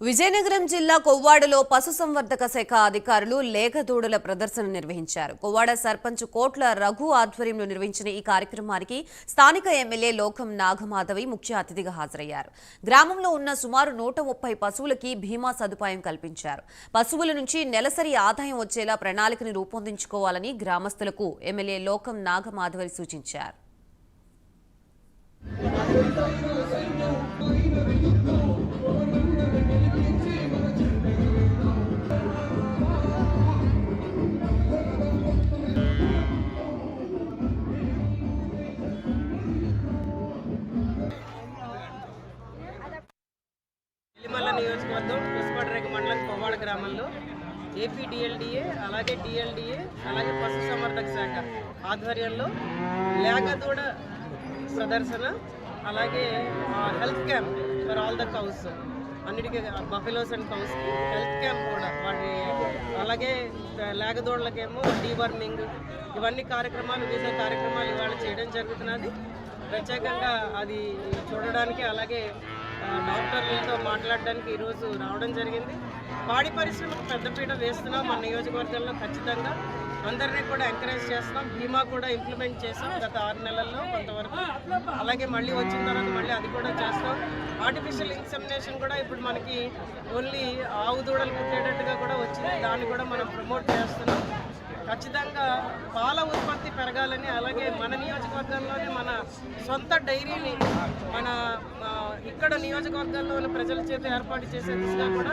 విజయనగరం జిల్లా కొవ్వాడలో పశుసంవర్ధక శాఖ అధికారులు లేఖదూడల ప్రదర్శన నిర్వహించారు. కొవ్వాడ సర్పంచ్ కోట్ల రఘు ఆధ్వర్యంలో నిర్వహించిన ఈ కార్యక్రమానికి స్థానిక ఎమ్మెల్యే లోకం నాగమాధవి ముఖ్య అతిథిగా హాజరయ్యారు. గ్రామంలో ఉన్న సుమారు నూట ముప్పై పశువులకి బీమా సదుపాయం కల్పించారు. పశువుల నుంచి నెలసరి ఆదాయం వచ్చేలా ప్రణాళికని రూపొందించుకోవాలని గ్రామస్తులకు ఎమ్మెల్యే లోకం నాగమాధవి సూచించారు. గ్రామంలో ఏపీ డిఎల్డిఏ అలాగే డిఎల్డిఏ అలాగే పశు సంవర్ధక శాఖ ఆధ్వర్యంలో లేగదూడ ప్రదర్శన అలాగే health camp for all the cows. అన్నిటికీ బఫెలోస్ అండ్ కౌస్కి హెల్త్ క్యాంప్ కూడా వాటి అలాగే లేగదూడలకేమో డీవర్మింగ్ ఇవన్నీ కార్యక్రమాలు వివిధ కార్యక్రమాలు ఇవాళ చేయడం జరుగుతున్నది. ప్రత్యేకంగా అది చూడడానికి అలాగే డాక్టర్లతో మాట్లాడడానికి ఈరోజు రావడం జరిగింది. పాడి పరిశ్రమకు పెద్దపీట వేస్తున్నాం మన నియోజకవర్గంలో ఖచ్చితంగా. అందరినీ కూడా ఎంకరేజ్ చేస్తున్నాం. బీమా కూడా ఇంప్లిమెంట్ చేసాం గత ఆరు నెలల్లో కొంతవరకు. అలాగే మళ్ళీ వచ్చిన తర్వాత మళ్ళీ అది కూడా చేస్తాం. ఆర్టిఫిషియల్ ఇన్సెమినేషన్ కూడా ఇప్పుడు మనకి ఓన్లీ ఆవు దూడలు పెట్టేటట్టుగా కూడా వచ్చింది. దాన్ని కూడా మనం ప్రమోట్ చేస్తున్నాం. ఖచ్చితంగా పాల ఉత్పత్తి పెరగాలని అలాగే మన నియోజకవర్గంలోనే మన సొంత డైరీని మన ఇక్కడ నియోజకవర్గంలోని ఉన్న ప్రజల చేత ఏర్పాటు చేసే దిశగా కూడా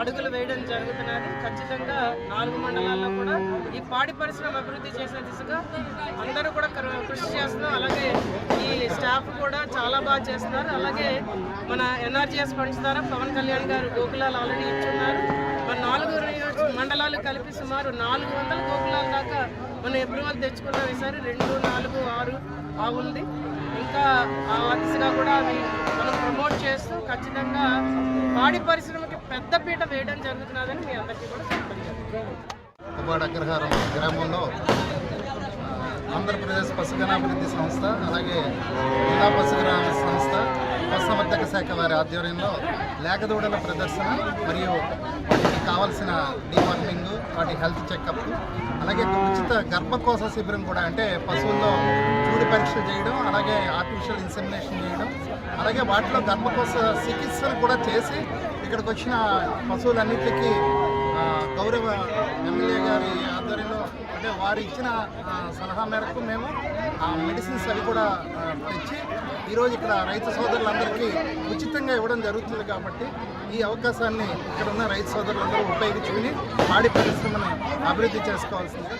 అడుగులు వేయడం జరుగుతున్నది. ఖచ్చితంగా నాలుగు మండలాల్లో కూడా ఈ పాడి పరిశ్రమ అభివృద్ధి చేసే దిశగా అందరూ కూడా కృ- కృషి చేస్తున్నాం అలాగే ఈ స్టాఫ్ కూడా చాలా బాగా చేస్తున్నారు. అలాగే మన ఎన్ఆర్జీఎస్ ఫండ్స్ ద్వారా పవన్ కళ్యాణ్ గారు గోకులాలు ఆల్రెడీ ఇచ్చున్నారు. మన నాలుగు నియోజక మండలాలు కలిపి సుమారు నాలుగు వందల గోకులాల దాకా మనం అప్రూవల్ తెచ్చుకున్నాం ఈసారి. రెండు నాలుగు ఆరు ఆవుంది ఇంకా ఆ దిశగా కూడా అవి మనం ప్రమోట్ చేస్తూ ఖచ్చితంగా పాడి పరిశ్రమకి పెద్దపీట వేయడం జరుగుతున్నదని మీ అందరికీ కూడా చెప్పండి అగ్రహారం గ్రామంలో ఆంధ్రప్రదేశ్ పశుగణాభివృద్ధి సంస్థ అలాగే జిల్లా పశుగ్రామ సంస్థ పశుసంవర్ధక శాఖ వారి ఆధ్వర్యంలో లేకదూడల ప్రదర్శన మరియు కావాల్సిన డీవార్మింగ్ వాటి హెల్త్ చెకప్ అలాగే ఉచిత గర్భకోశ శిబిరం కూడా అంటే పశువుల్లో చూడు పరీక్షలు చేయడం అలాగే ఆర్టిఫిషియల్ ఇన్సెమినేషన్ చేయడం అలాగే వాటిలో గర్భకోశ చికిత్సలు కూడా చేసి ఇక్కడికి వచ్చిన పశువులన్నిటికీ గౌరవ ఎమ్మెల్యే గారి ఆధ్వర్యంలో అంటే వారు ఇచ్చిన సలహా మేరకు మేము ఆ మెడిసిన్స్ అవి కూడా తెచ్చి ఈరోజు ఇక్కడ రైతు సోదరులందరికీ ఉచితంగా ఇవ్వడం జరుగుతుంది కాబట్టి ఈ అవకాశాన్ని ఇక్కడ ఉన్న రైతు సోదరులందరూ ఉపయోగించుకుని పాడి పరిశ్రమను అభివృద్ధి చేసుకోవాల్సిందిగా